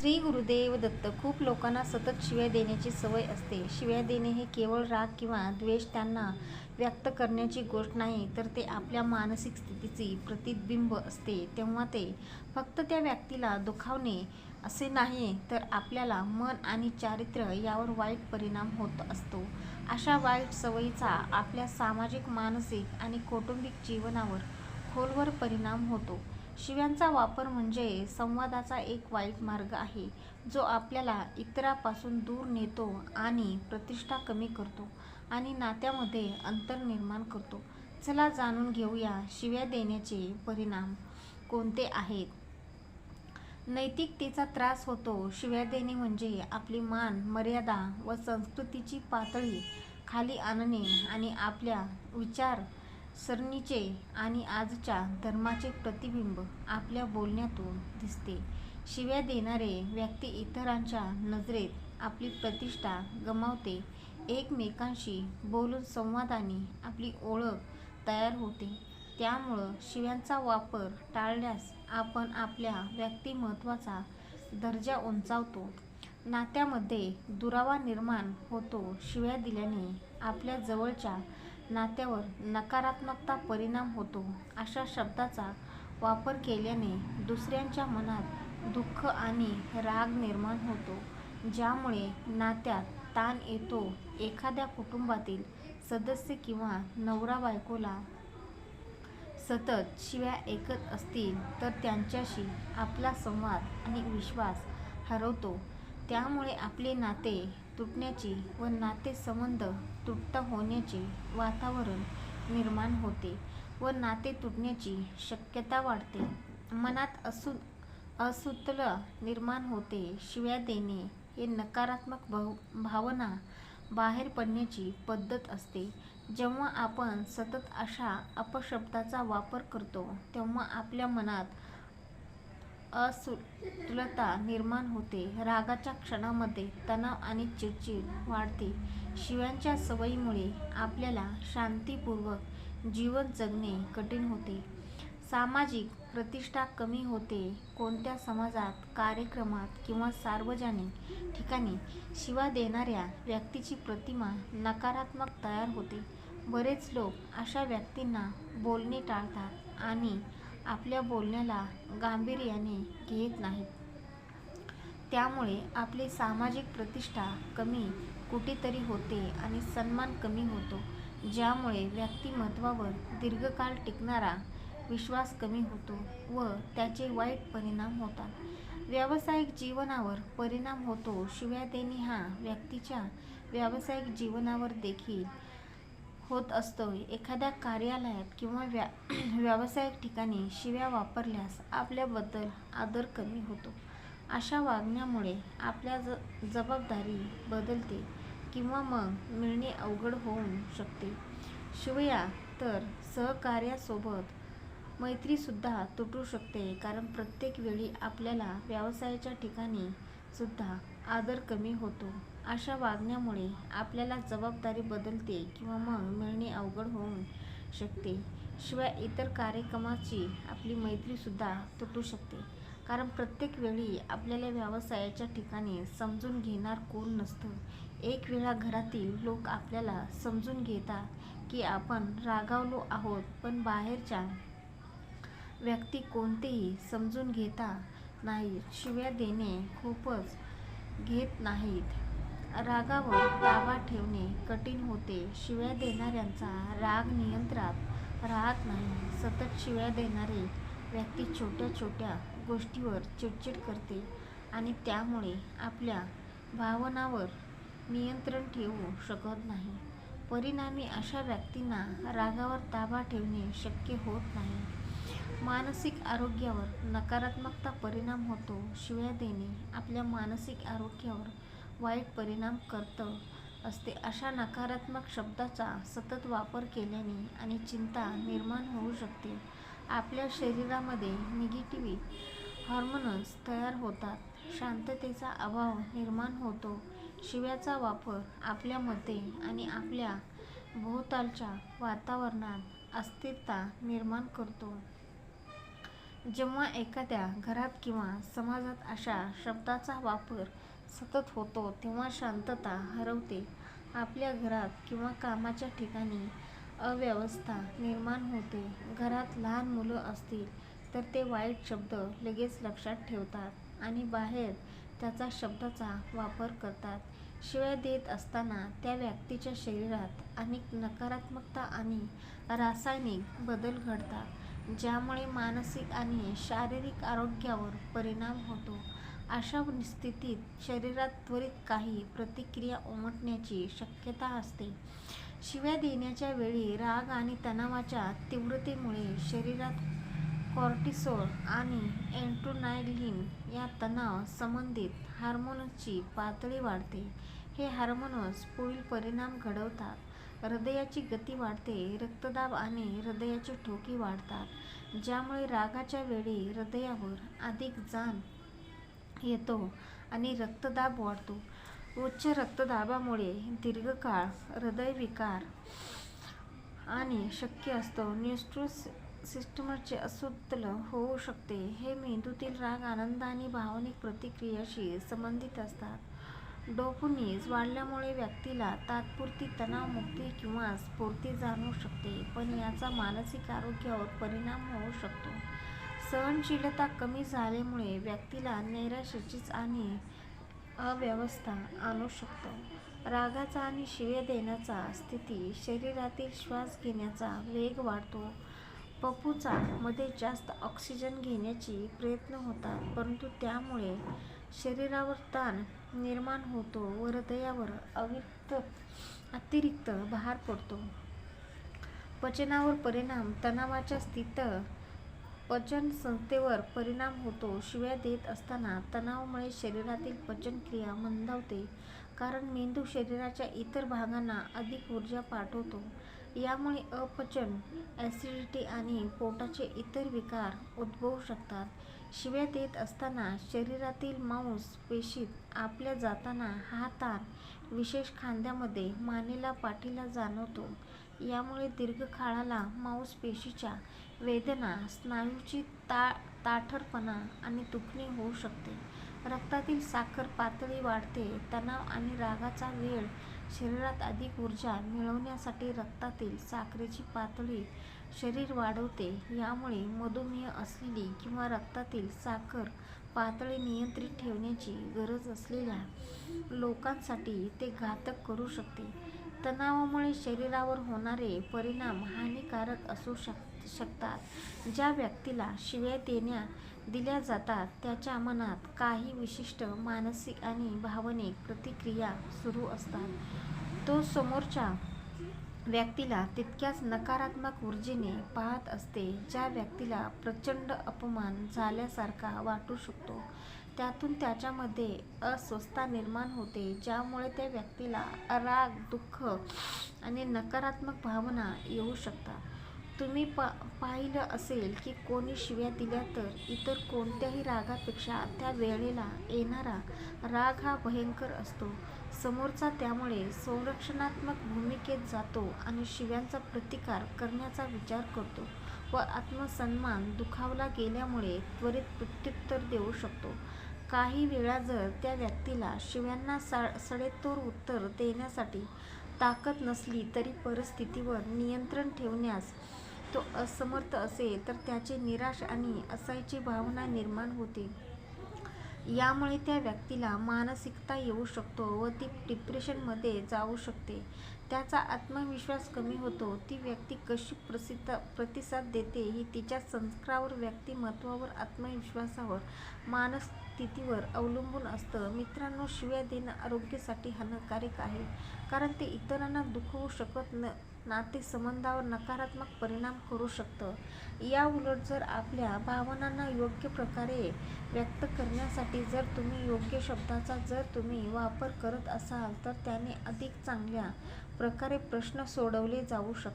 श्री गुरुदेव दत्त खूप लोकांना सतत शिव्या देण्याची सवय असते. शिव्या देणे हे केवळ राग किंवा द्वेष त्यांना व्यक्त करण्याची गोष्ट नाही तर ते आपल्या मानसिक स्थितीची प्रतिबिंब असते. तेव्हा ते फक्त त्या व्यक्तीला दुखावणे असे नाही तर आपल्याला मन आणि चारित्र्य यावर वाईट परिणाम होत असतो. अशा वाईट सवयीचा आपल्या सामाजिक मानसिक आणि कौटुंबिक जीवनावर खोलवर परिणाम होतो. शिव्यांचा वापर म्हणजे संवादाचा एक वाईट मार्ग आहे जो आपल्याला इतरापासून दूर नेतो आणि प्रतिष्ठा कमी करतो आणि नात्यामध्ये अंतर निर्माण करतो. चला जाणून घेऊया शिव्या देण्याचे परिणाम कोणते आहेत? नैतिकतेचा त्रास होतो. शिव्या देणे म्हणजे आपली मान मर्यादा व संस्कृतीची पातळी खाली आणणे आणि आपल्या विचार सरणीचे आणि आजच्या धर्माचे प्रतिबिंब आपल्या बोलण्यातून दिसते. शिव्या देणारे व्यक्ती इतरांच्या नजरेत आपली प्रतिष्ठा गमावते. एकमेकांशी बोलून संवादाने आपली ओळख तयार होते. त्यामुळं शिव्यांचा वापर टाळल्यास आपण आपल्या व्यक्तिमत्वाचा दर्जा उंचावतो. नात्यामध्ये दुरावा निर्माण होतो. शिव्या दिल्याने आपल्या जवळच्या नात्यावर नकारात्मकता परिणाम होतो अशा शब्दाचा वापर केल्याने दुसऱ्यांच्या मनात दुःख आणि राग निर्माण होतो ज्यामुळे नात्यात ताण येतो. एखाद्या कुटुंबातील सदस्य किंवा नवरा बायकोला सतत शिव्या ऐकत असतील तर त्यांच्याशी आपला संवाद आणि विश्वास हरवतो. त्यामुळे आपले नाते तुटण्याची व नातेसंबंध तुटता होण्याचे वातावरण निर्माण होते व नाते तुटण्याची शक्यता वाढते. मनात असू असुतल निर्माण होते शिव्या देणे हे नकारात्मक भाव भावना बाहेर पडण्याची पद्धत असते. जेव्हा आपण सतत अशा अपशब्दाचा वापर करतो तेव्हा आपल्या मनात असुलता निर्माण होते. रागाच्या क्षणामध्ये तणाव आणि चिडचिड वाढते. शिव्यांच्या सवयीमुळे आपल्याला शांतीपूर्वक जीवन जगणे कठीण होते. सामाजिक प्रतिष्ठा कमी होते. कोणत्या समाजात कार्यक्रमात किंवा सार्वजनिक ठिकाणी शिवा देणाऱ्या व्यक्तीची प्रतिमा नकारात्मक तयार होते. बरेच लोक अशा व्यक्तींना बोलणे टाळतात आणि आपल्या बोलण्याला गांभीर्याने घेत नाहीत. त्यामुळे आपली सामाजिक प्रतिष्ठा कमी कुठेतरी होते आणि सन्मान कमी होतो ज्यामुळे व्यक्तिमत्वावर दीर्घकाळ टिकणारा विश्वास कमी होतो व त्याचे वाईट परिणाम होतात. व्यावसायिक जीवनावर परिणाम होतो शिव्या देणे हा व्यक्तीच्या व्यावसायिक जीवनावर देखील होत असतो एखाद्या कार्यालयात किंवा व्या व्यावसायिक ठिकाणी शिव्या वापरल्यास आपल्याबद्दल आदर कमी होतो. अशा वागण्यामुळे आपल्या ज जबाबदारी बदलते किंवा मग मिळणे अवघड होऊ शकते. शिवया तर सहकार्यासोबत मैत्रीसुद्धा तुटू शकते कारण प्रत्येक वेळी आपल्याला व्यवसायाच्या ठिकाणी सुद्धा आदर कमी होतो. अशा वागण्यामुळे आपल्याला जबाबदारी बदलते किंवा मग मिळणे अवघड होऊ शकते. शिवाय इतर कार्यक्रमाची आपली मैत्रीसुद्धा तुटू शकते. कारण प्रत्येक वेळी आपल्याला व्यवसायाच्या ठिकाणी समजून घेणार कोण नसतं. एक वेळा घरातील लोक आपल्याला समजून घेतात की आपण रागावलो आहोत पण बाहेरच्या व्यक्ती कोणतेही समजून घेता नाहीत. शिव्या देणे खूपच घेत नाहीत. रागावर ताबा ठेवणे कठीण होते. शिव्या देणाऱ्यांचा राग नियंत्रणात राहत नाही. सतत शिव्या देणारे व्यक्ती छोट्या छोट्या गोष्टीवर चिडचिड करते आणि त्यामुळे आपल्या भावनावर नियंत्रण ठेवू शकत नाही. परिणामी अशा व्यक्तींना रागावर ताबा ठेवणे शक्य होत नाही. मानसिक आरोग्यावर नकारात्मकता परिणाम होतो. शिव्या देणे आपल्या मानसिक आरोग्यावर वाईट परिणाम करतं असते. अशा नकारात्मक शब्दाचा सतत वापर केल्याने आणि चिंता निर्माण होऊ शकते. आपल्या शरीरामध्ये निगेटिव्ह हॉर्मोन्स तयार होतात. शांततेचा अभाव निर्माण होतो. शिव्याचा वापर आपल्यामध्ये आणि आपल्या भोवतालच्या वातावरणात अस्थिरता निर्माण करतो. जेव्हा एखाद्या घरात किंवा समाजात अशा शब्दाचा वापर सतत होतो तेव्हा शांतता हरवते. आपल्या घरात किंवा कामाच्या ठिकाणी अव्यवस्था निर्माण होते. घरात लहान मुलं असतील तर ते वाईट शब्द लगेच लक्षात ठेवतात आणि बाहेर त्याचा शब्दाचा वापर करतात. शिवाय देत असताना त्या व्यक्तीच्या शरीरात अनेक नकारात्मकता आणि रासायनिक बदल घडतात ज्यामुळे मानसिक आणि शारीरिक आरोग्यावर परिणाम होतो. अशा स्थितीत शरीरात त्वरित काही प्रतिक्रिया उमटण्याची शक्यता असते. शिव्या देण्याच्या वेळी राग आणि तणावाच्या तीव्रतेमुळे शरीरात कॉर्टिसोल आणि एन्ट्रोनायलिन या तणाव संबंधित हार्मोन्सची पातळी वाढते. हे हार्मोन्स पुढील परिणाम घडवतात. हृदयाची गती वाढते. रक्तदाब आणि हृदयाचे ठोके वाढतात ज्यामुळे रागाच्या वेळी हृदयावर अधिक जाण येतो आणि रक्तदाब वाढतो. उच्च रक्तदाबामुळे दीर्घकाळ हृदयविकार आणि शक्य असतो नर्व्हस सिस्टमचे असुतल होऊ शकते. हे मेंदूतील राग, आनंद आणि भावनिक प्रतिक्रियाशी संबंधित असतात. डोकुनीज वाढल्यामुळे व्यक्तीला तात्पुरती तणावमुक्ती किंवा स्फूर्ती जाणवू शकते पण याचा मानसिक आरोग्यावर परिणाम होऊ शकतो. सहनशीलता कमी झाल्यामुळे व्यक्तीला नैराश्याचीच आणि अव्यवस्था आणू शकतो रागाचा आणि शिव्या देण्याचा स्थिती शरीरातील श्वास घेण्याचा वेग वाढतो. पपूचा मध्ये जास्त ऑक्सिजन घेण्याची प्रयत्न होतात परंतु त्यामुळे शरीरावर ताण निर्माण होतो व हृदयावर अतिरिक्त भार पडतो. पचनावर परिणाम तणावाच्या स्थित पचन संस्थेवर परिणाम होतो. शिव्या देत असताना तणावामुळे शरीरातील पचनक्रिया मंदावते कारण मेंदू शरीराच्या इतर भागांना अधिक ऊर्जा पाठवतो. यामुळे अपचन, ॲसिडिटी आणि पोटाचे इतर विकार उद्भवू शकतात. शिव्या देत असताना शरीरातील मांस पेशीत आपल्या जाताना हा ताण विशेष खांद्यामध्ये, मानेला, पाठीला जाणवतो. यामुळे दीर्घकाळाला मांसपेशीच्या वेदना, स्नायूची ता ताठरपणा आणि दुखणे होऊ शकते. रक्तातील साखर पातळी वाढते. तणाव आणि रागाचा वेळ शरीरात अधिक ऊर्जा मिळवण्यासाठी रक्तातील साखरेची पातळी शरीर वाढवते. यामुळे मधुमेह असलेली किंवा रक्तातील साखर पातळी नियंत्रित ठेवण्याची गरज असलेल्या लोकांसाठी ते घातक ठरू शकते. तणावामुळे शरीरावर होणारे परिणाम हानिकारक असू शक शकतात. ज्या व्यक्तीला शिव्या दिल्या जातात त्याच्या मनात काही विशिष्ट मानसिक आणि भावनिक प्रतिक्रिया सुरू असतात. तो समोरच्या व्यक्तीला तितक्याच नकारात्मक ऊर्जेने पाहत असते ज्या व्यक्तीला प्रचंड अपमान झाल्यासारखा वाटू शकतो त्यातून त्याच्यामध्ये अस्वस्थता निर्माण होते ज्यामुळे त्या व्यक्तीला राग, दुःख आणि नकारात्मक भावना येऊ शकतात. तुम्ही पा पाहिलं असेल की कोणी शिव्या दिल्या तर इतर कोणत्याही रागापेक्षा त्या वेळेला येणारा राग हा भयंकर असतो. समोरचा त्यामुळे संरक्षणात्मक भूमिकेत जातो आणि शिव्यांचा प्रतिकार करण्याचा विचार करतो व आत्मसन्मान दुखावला गेल्यामुळे त्वरित प्रत्युत्तर देऊ शकतो काही वेळा जर त्या व्यक्तीला शिव्यांना सडेतोड उत्तर देण्यासाठी ताकद नसली तरी परिस्थितीवर नियंत्रण ठेवण्यास तो असमर्थ असेल तर त्याचे निराश आणि असहाय्याची भावना निर्माण होते. यामुळे त्या व्यक्तीला मानसिकता येऊ शकतो व ती डिप्रेशनमध्ये जाऊ शकते. त्याचा आत्मविश्वास कमी होतो. ती व्यक्ती कशी प्रतिसाद देते ही तिच्या संस्कारावर व्यक्तिमत्त्वावर, आत्मविश्वासावर, मनःस्थितीवर अवलंबून असतं. मित्रांनो, शिव्या देणं आरोग्यासाठी हानिकारक आहे कारण ते इतरांना दुखवू शकत न नाते संबंधावर नकारात्मक परिणाम करू शकतं. याउलट जर आपल्या भावनांना योग्य प्रकारे व्यक्त करण्यासाठी जर तुम्ही योग्य शब्दाचा जर तुम्ही वापर करत असाल तर त्याने अधिक चांगल्या प्रकारे प्रश्न सोडवले जाऊ शकतात.